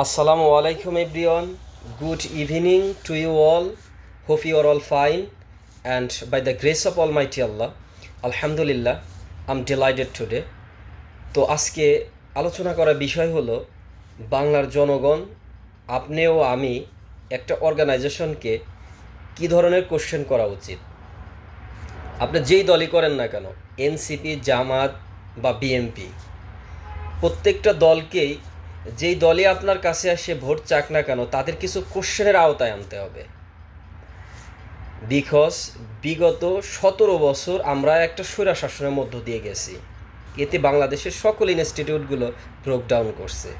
আসসালামু আলাইকুম everyone. Good evening to you all. Hope you are all fine and by the grace of almighty Allah. আলহামদুলিল্লাহ, আম delighted today. তো আজকে আলোচনা করার বিষয় হলো, বাংলার জনগণ আপনিও আমি একটা অর্গানাইজেশনকে কী ধরনের কোশ্চেন করা উচিত? আপনি যেই দলই করেন না কেন, এনসিপি, জামাত বা বিএমপি প্রত্যেকটা দলকেই যেই দলই আপনার কাছে আসে ভোট চাক না কেন, তাদের কিছু কোশ্চেনের আওতায় আনতে হবে। বিকজ বিগত সতেরো বছর আমরা একটা স্বৈরা শাসনের মধ্য দিয়ে গেছি। এতে বাংলাদেশের সকল ইনস্টিটিউটগুলো ব্রোকডাউন করছে।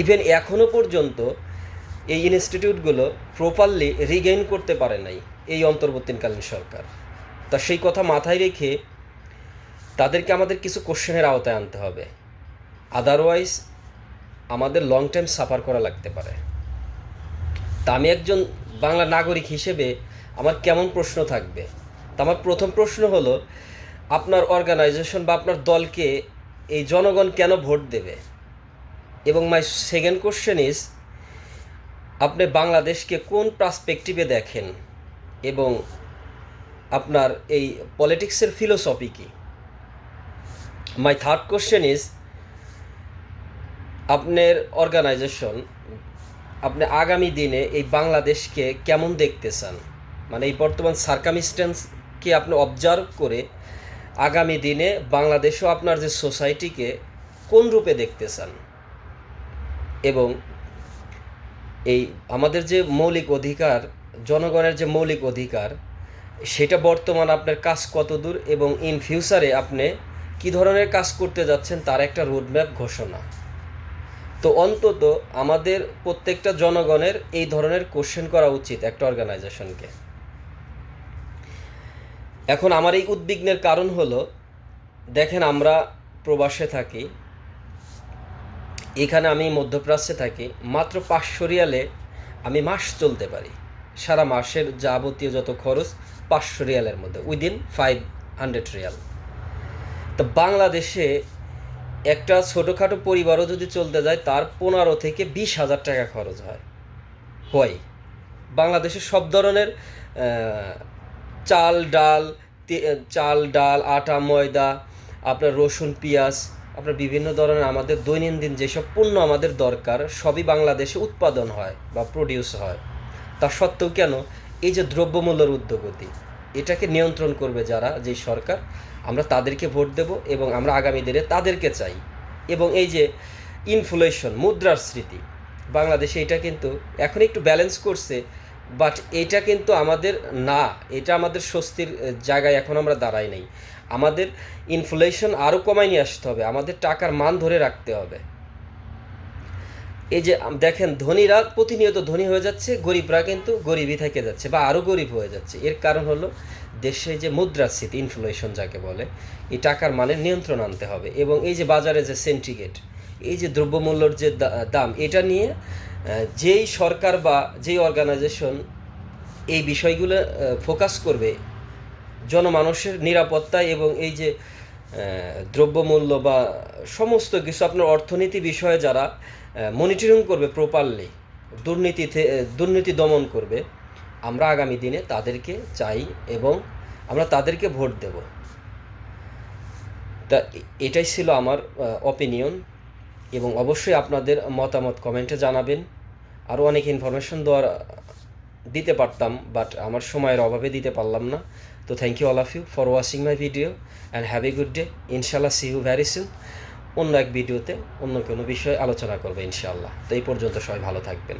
ইভেন এখনও পর্যন্ত এই ইনস্টিটিউটগুলো প্রপারলি রিগেইন করতে পারে নাই এই অন্তর্বর্তীকালীন সরকার। তা সেই কথা মাথায় রেখে তাদেরকে আমাদের কিছু কোশ্চেনের আওতায় আনতে হবে। আদারওয়াইজ আমাদের লং টাইম সাফার করা লাগতে পারে। তা আমি একজন বাংলা নাগরিক হিসেবে আমার কেমন প্রশ্ন থাকবে? তা আমার প্রথম প্রশ্ন হলো, আপনার অর্গানাইজেশন বা আপনার দলকে এই জনগণ কেন ভোট দেবে? এবং মাই সেকেন্ড কোশ্চেন ইজ আপনি বাংলাদেশকে কোন পার্সপেক্টিভে দেখেন? এবং আপনার এই পলিটিক্সের ফিলোসফি কী? মাই থার্ড কোশ্চেন ইজ আপনার অর্গানাইজেশন আপনি আগামী দিনে এই বাংলাদেশকে কেমন দেখতে চান? মানে এই বর্তমান সার্কামিস্টেন্সকে আপনি অবজার্ভ করে আগামী দিনে বাংলাদেশও আপনার যে সোসাইটিকে কোন রূপে দেখতে চান? এবং এই আমাদের যে মৌলিক অধিকার, জনগণের যে মৌলিক অধিকার, সেটা বর্তমান আপনার কাজ কত দূর এবং ইন ফিউচারে আপনি কী ধরনের কাজ করতে যাচ্ছেন তার একটা রোডম্যাপ ঘোষণা। তো অন্তত আমাদের প্রত্যেকটা জনগণের এই ধরনের কোশ্চেন করা উচিত একটা অর্গানাইজেশনকে এখন আমার এই উদ্বিগ্নের কারণ হলো, দেখেন আমরা প্রবাসে থাকি, এখানে আমি মধ্যপ্রাচ্যে থাকি, মাত্র পাঁচশো রিয়ালে আমি মাস চলতে পারি। সারা মাসের যাবতীয় যত খরচ, পাঁচশো রিয়ালের মধ্যে উইদিন ফাইভ হান্ড্রেড রিয়াল। তো বাংলাদেশে একটা ছোটোখাটো পরিবারও যদি চলতে যায়, তার পনেরো থেকে বিশ হাজার টাকা খরচ হয়। হয়। বাংলাদেশে সব ধরনের চাল, ডাল চাল, ডাল, আটা, ময়দা, আপনার রসুন, পেঁয়াজ, আপনার বিভিন্ন ধরনের আমাদের দৈনন্দিন যেসব পণ্য আমাদের দরকার, সবই বাংলাদেশে উৎপাদন হয় বা প্রডিউস হয়। তা সত্ত্বেও কেন? এই যে দ্রব্যমূল্যের উদ্যোগতি। এটাকে নিয়ন্ত্রণ করবে যারা যেই সরকার, আমরা তাদেরকে ভোট দেব এবং আমরা আগামী দিনে তাদেরকে চাই। এবং এই যে ইনফ্লেশন মুদ্রার স্মৃতি, বাংলাদেশে এটা কিন্তু এখন একটু ব্যালেন্স করছে বাট এটা কিন্তু আমাদের না, এটা আমাদের স্বস্তির জায়গায় এখন আমরা দাঁড়াই নাই। আমাদের ইনফ্লেশন আরও কমাই নিয়ে আসতে হবে, আমাদের টাকার মান ধরে রাখতে হবে। এই যে দেখেন, ধনীরা প্রতিনিয়ত ধনী হয়ে যাচ্ছে, গরিবরা কিন্তু গরিবই থেকে যাচ্ছে বা আরও গরিব হয়ে যাচ্ছে। এর কারণ হলো দেশে যে মুদ্রাস্ফীতি ইনফ্লেশন যাকে বলে, এই টাকার মানের নিয়ন্ত্রণ আনতে হবে এবং এই যে বাজারে যে সেন্টিগেট এই যে দ্রব্যমূল্যর যে দাম, এটা নিয়ে যেই সরকার বা যেই অর্গানাইজেশন এই বিষয়গুলো ফোকাস করবে, জনমানুষের নিরাপত্তা এবং এই যে দ্রব্যমূল্য বা সমস্ত কিছু আপনার অর্থনীতি বিষয়ে যারা মনিটরিং করবে প্রপারলি দুর্নীতি দুর্নীতি দমন করবে, আমরা আগামী দিনে তাদেরকে চাই এবং আমরা তাদেরকে ভোট দেব। তা এটাই ছিল আমার অপিনিয়ন এবং অবশ্যই আপনাদের মতামত কমেন্টে জানাবেন। আরও অনেক ইনফরমেশন দেওয়ার দিতে পারতাম বাট আমার সময়ের অভাবে দিতে পারলাম না। তো thank you all of you for watching my video and have a good day ইনশাল্লাহ সি ইউ ভ্যারি সুন অন্য এক ভিডিওতে অন্য কোনো বিষয়ে আলোচনা করবে, ইনশাআল্লাহ। তো এই পর্যন্ত সবাই ভালো থাকবেন।